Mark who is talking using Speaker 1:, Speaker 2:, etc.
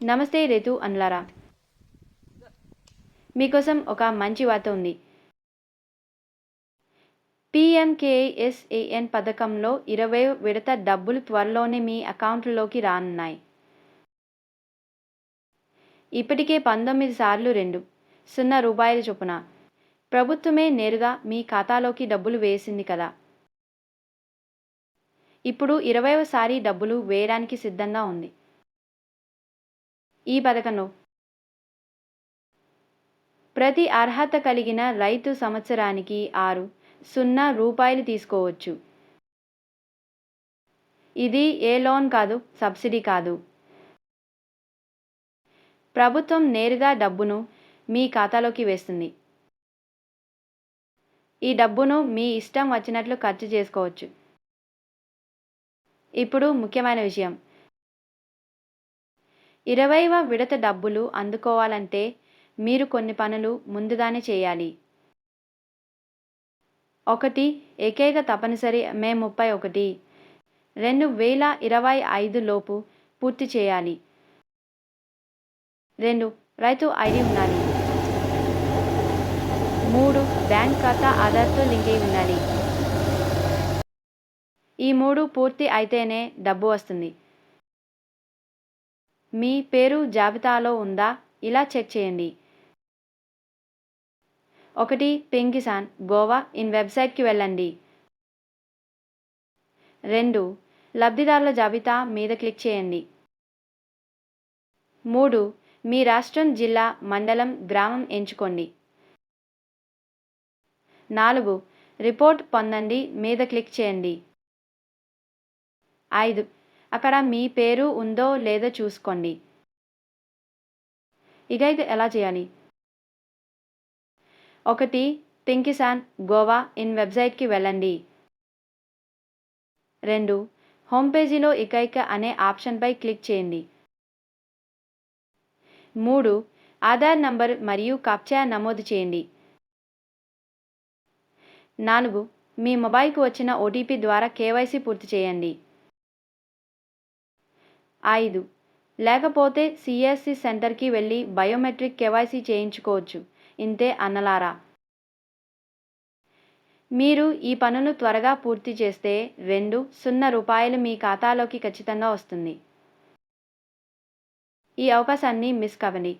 Speaker 1: నమస్తే రేతు అన్లారా. మీకోసం ఒక మంచి వార్త ఉంది. పిఎంకేఎస్ఏఎన్ పథకంలో ఇరవై విడత డబ్బులు త్వరలోనే మీ అకౌంట్లోకి రానున్నాయి. ఇప్పటికే పంతొమ్మిది సార్లు రెండు సున్నా రూపాయల చొప్పున. ప్రభుత్వమే నేరుగా మీ ఖాతాలోకి డబ్బులు వేసింది కదా. ఇప్పుడు ఇరవైవసారి డబ్బులు వేయడానికి సిద్ధంగా ఉంది. ఈ పథకంలో ప్రతి అర్హత కలిగిన రైతు సంవత్సరానికి ఆరు సున్నా రూపాయలు తీసుకోవచ్చు. ఇది ఏ లోన్ కాదు సబ్సిడీ కాదు. ప్రభుత్వం నేరుగా డబ్బును మీ ఖాతాలోకి వేస్తుంది. ఈ డబ్బును మీ ఇష్టం వచ్చినట్లు ఖర్చు చేసుకోవచ్చు. ఇప్పుడు ముఖ్యమైన విషయం. ఇరవైవ విడత డబ్బులు అందుకోవాలంటే మీరు కొన్ని పనులు ముందుగానే చేయాలి. ఒకటి ఏకైక తప్పనిసరి మే ముప్పై ఒకటి. రెండు వేల ఇరవై ఐదు లోపు పూర్తి చేయాలి. రెండు రైతు ఐడి ఉండాలి. మూడు బ్యాంక్ ఖాతా ఆధార్తో లింక్ అయి ఉండాలి. ఈ మూడు పూర్తి అయితేనే డబ్బు వస్తుంది. మీ పేరు జాబితాలో ఉందా? ఇలా చెక్ చేయండి. ఒకటి పింకిసాన్ గోవా ఇన్ వెబ్సైట్కి వెళ్ళండి. రెండు లబ్ధిదారుల జాబితా మీద క్లిక్ చేయండి. మూడు మీ రాష్ట్రం జిల్లా మండలం గ్రామం ఎంచుకోండి. నాలుగు రిపోర్ట్ పొందండి మీద క్లిక్ చేయండి. ఐదు అక్కడ మీ పేరు ఉందో లేదో చూసుకోండి. ఇక ఇది ఎలా చేయాలి? ఒకటి పింకిసాన్ గోవా ఇన్ వెబ్సైట్కి వెళ్ళండి. రెండు హోమ్ పేజీలో ఇకైక అనే ఆప్షన్పై క్లిక్ చేయండి. మూడు ఆధార్ నంబర్ మరియు కప్చా నమోదు చేయండి. నాలుగు మీ మొబైల్కు వచ్చిన ఓటీపీ ద్వారా కేవైసీ పూర్తి చేయండి. ఐదు. లేకపోతే సిఎస్సి సెంటర్కి వెళ్ళి బయోమెట్రిక్ కేవైసీ చేయించుకోవచ్చు. ఇంతే అన్నలారా. మీరు ఈ పనులు త్వరగా పూర్తి చేస్తే రెండు సున్నా రూపాయలు మీ ఖాతాలోకి ఖచ్చితంగా వస్తుంది. ఈ అవకాశాన్ని మిస్ కావండి